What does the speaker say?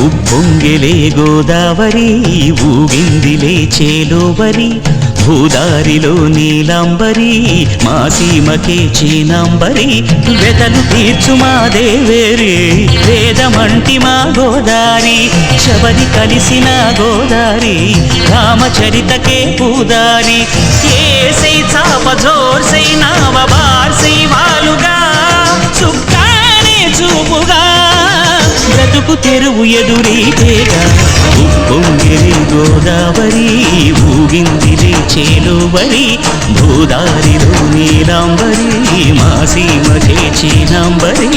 ఉప్పొంగెలే గోదావరి ఊగిందిలే చేలోవరి భూదారిలో నీలాంబరి మా సీమకే చీనాంబరి వెతలు తీర్చు మా దేవేరి వేదమంటి మా గోదారి శబరి కలిసిన గోదారి రామచరితకే పూదారి ఏసై బ్రతుకు తెరువు ఎదురీతేగా ఉప్పొంగిరి గోదావరి ఊగిందిరి చేలువరి భూదారిలో నీలాంబరి మా సీమ చేచినాంబరి